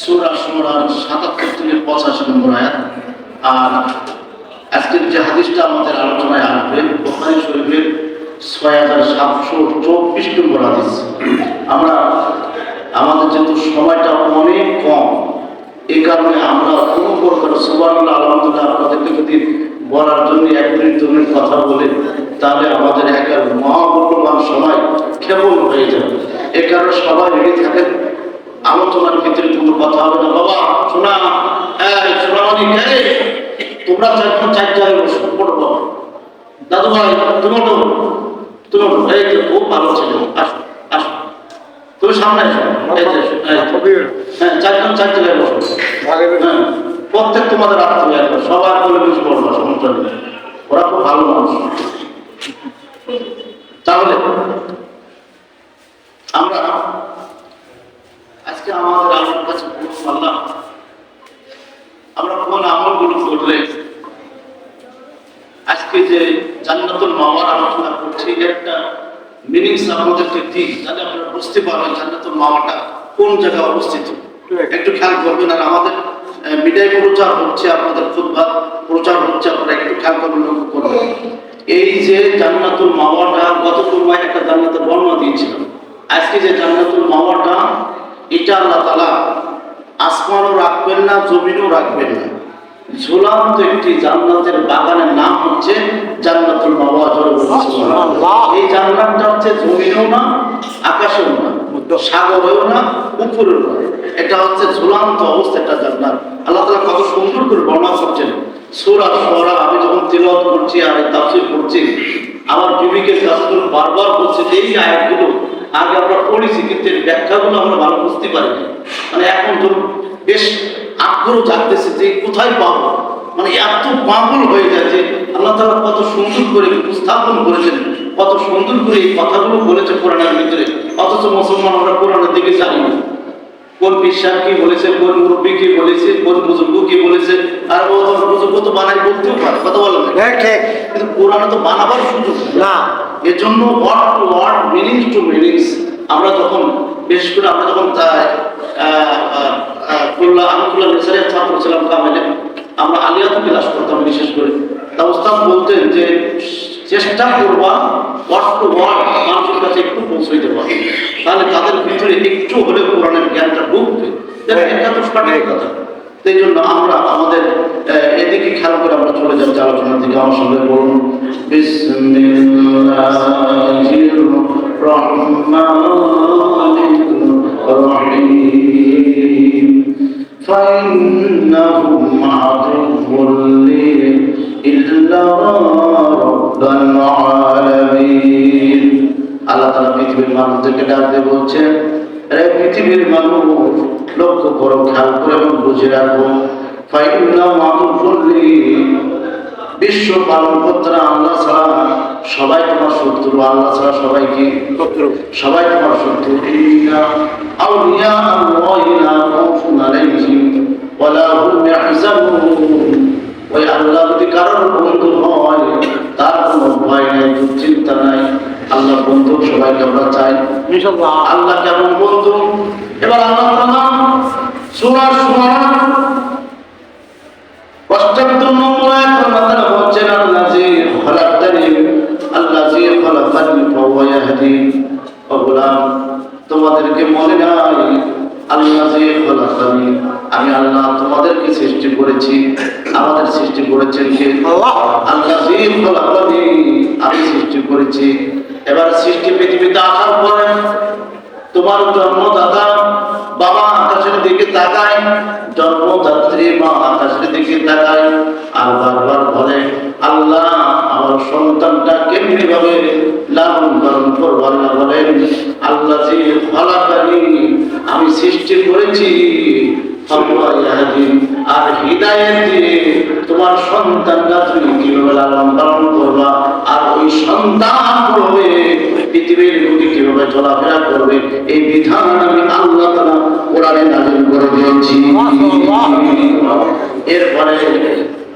সুরা সুরার সাতাত্তর থেকে পঁচাশি নম্বর আয়াত। আর আজকের যে হাদিসটা আমাদের আলোচনায় আসবে, বোখারি শরীফের ছয় হাজার সাতশো চব্বিশ নম্বর হাদিস। আমরা, আমাদের যেহেতু সময়টা অনেক কম এই কারণে আমরা কোনো প্রকার সুবাহ আলহামদুলিল্লাহ আপনাদেরকে যদি বলার জন্য এক মিনিট, দু মিনিট কথা বলে, তাহলে আমাদের একটা মহামূল্যবান সময় ক্ষেপণ হয়ে যাবে। এ কারণে সবাই রেডি থাকেন। আলোচনার ভিতরে কোনো কথা হবে না। বাবা, শোনা তোমরা ভাই খুব ভালো ছিল। তুমি সামনে। হ্যাঁ হ্যাঁ প্রত্যেক তোমাদের আত্মীয় সবার বলে বুঝে পড়ব সমস্যা ওরা খুব ভালো মানুষ। তাহলে আমরা আজকে আমাদের আল্লাহর কাছে বলব, আল্লাহ আমরা কোন আমলগুলো করলে আজকে যে জান্নাতুল মাওয়ার আলোচনা করছি একটা মিনিংস দিই যাতে আমরা বুঝতে পারবেন জান্নাতুল মাওয়াটা কোন জায়গায় অবস্থিত। একটু খেয়াল করবেন আর আমাদের মিডিয়ায় প্রচার হচ্ছে আপনাদের খুদ্া প্রচার হচ্ছে আপনারা একটু খেয়াল করবেন লক্ষ্য করবেন। এই যে জান্নাতুল মাওয়াটা গত সময় একটা জান্নাতের বর্ণনা দিয়েছিলাম। আজকে যে জান্নাতুল মাওয়াটা এটা আল্লাহ তালা আসমানও রাখবেন না জমিনও রাখবেন না। ঝুলান্ত একটি জান্নাতের বাগানের নাম হচ্ছে জান্নাতুল মাওয়া সুবহানাল্লাহ। এই জান্নাতটা হচ্ছে জমিনও না আকাশেও না সাগরেও না উপরেও না। এটা হচ্ছে ঝুলান্ত অবস্থা একটা জান্নাত। আল্লাহ তাআলা কত সুন্দর করে বর্ণনা করছেন। সূরা সূরা আমি যখন তিলাওয়াত করছি আর তাফসীর করছি আমার বিবেকের কাজগুলো বারবার বলছে এই আয়াতগুলো আগে আমরা পড়েছি কিন্তু এর ব্যাখ্যাগুলো আমরা ভালো বুঝতে পারিনি। মানে এখন যখন বেশ আগ্রহ জাগতেছে যে কোথায় পাবো? মানে এত পাগল হয়ে যাচ্ছে আল্লাহ তাআলা কত সুন্দর করে উপস্থাপন করেছেন কত সুন্দর করে এই কথাগুলো বলেছে কোরআনের ভিতরে। অথচ মুসলমান আমরা কোরআনের দিকে জানি না। কোন বিশ্বাস কি বলেছে কোন মুরব্বী কি বলেছে কোন বুজুর্গ কি বলেছে? আর বুজুর্গ তো বানাই বলতেও পারে কথা বলেন না। কিন্তু কোরআনে তো বানাবার সুযোগ না। এর জন্য word to word meanings to meanings আমরা যখন বিশেষ করে আমরা যখন খুল্লা আমি খুল্লা নেসারের ছাত্র ছিলাম কামেলে আমরা আলিয়াত ক্লাস করতাম বিশেষ করে। তা ওস্তাদ বলতেন যে চেষ্টা করবা ওয়ার্ড টু ওয়ার্ড মানুষের কাছে একটু পৌঁছাইতে পারবে তাহলে তাদের ভিতরে একটু হলে কোরআনের জ্ঞানটা ঢুকবে। দেখেন, এটা তো সঠিক কথা। সেই জন্য আমরা আমাদের এদিকে খেয়াল করে আমরা চলে যাচ্ছি আলোচনার দিকে। আমার সঙ্গে বলুন বিসমিল্লাহির রহমানির রহিম فإنهم عدو لي إلا رب العالمين আল্লাহ তালা পৃথিবীর মানুষদেরকে ডাক দিয়ে বলছেন রে পৃথিবীর মানুষ লক্ষ্য করো খেয়াল করে এবং বুঝে রাখো ফাইন্না মাতুফুল্লি বিশ্ব পালন করতে আল্লাহ ছাড়া সবাই তোমার শত্রু আল্লাহ ছাড়া সবাই কি? শত্রু। সবাই তোমার শত্রু। আউলিয়া আল্লাহি লা খাউফুন আলাইহিম ওয়ালা হুম ইয়াহজানুন। ওই আল্লাহ যদি কারোর বন্ধু হয় তার কোনো ভয় নাই দুশ্চিন্তা নাই। আল্লাহ বন্ধু সবাইকে আমরা চাই। ইনশাআল্লাহ। আল্লাহ কেমন বন্ধু? এবার আল্লাহ তাআলা সূরা করেছি আমাদের সৃষ্টি করেছেন কে? আল্লাহ। আমি সৃষ্টি করেছি। এবার সৃষ্টি পৃথিবীতে আসার পরে তোমার জন্মদাতা বাবা আকাশের দিকে তাকায় জন্মদাত্রী মা আকাশের দিকে তাকায় আর বারবার বলে আল্লাহ আমার সন্তানটা কেমনি ভাবে লালন পালন করব? আল্লাহ বলেন আল্লাহ যে ফলাকারী আমি সৃষ্টি করেছি। আর হৃদায়ত দিয়ে তোমার সন্তানটা তুমি কীভাবে লালন পালন করবা আর ওই সন্তান করবে পৃথিবীর বুকে কীভাবে চলাফেরা করবে এই বিধান আমি আল্লাহ তালা কোরআনে নাজিল করে দিয়েছি। এরপরে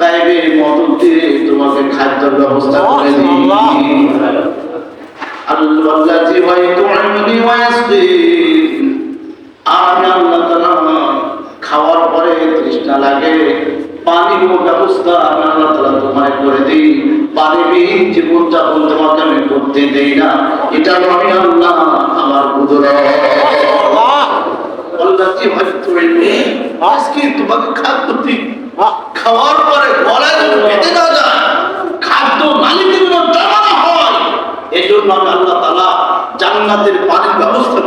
গায়েবের মদত দিয়ে তোমাকে খাদ্যের ব্যবস্থা করে দিই। আল্লাযী ওয়াইতুইমুনি ওয়ায়াসকিন আমি আল্লাহ তাআলা খাওয়ার পরে তৃষ্ণা লাগে পানির ব্যবস্থা আমি আল্লাহ তাআলা তোমায় করে দিই। পানিবিহীন জীবন যাপন তোমাকে আমি করতে দেই না। এটা আমি আল্লাহ আমার কুদরত। আজকে তোমাকে খাদ্য দিই। খাওয়ার পরে গলায় যদি বেঁধে না যায় খাদ্য মালিকের জন্য জমা না হয় এই জন্য আমি আল্লাহ তাআলা জান্নাতের পানির ব্যবস্থা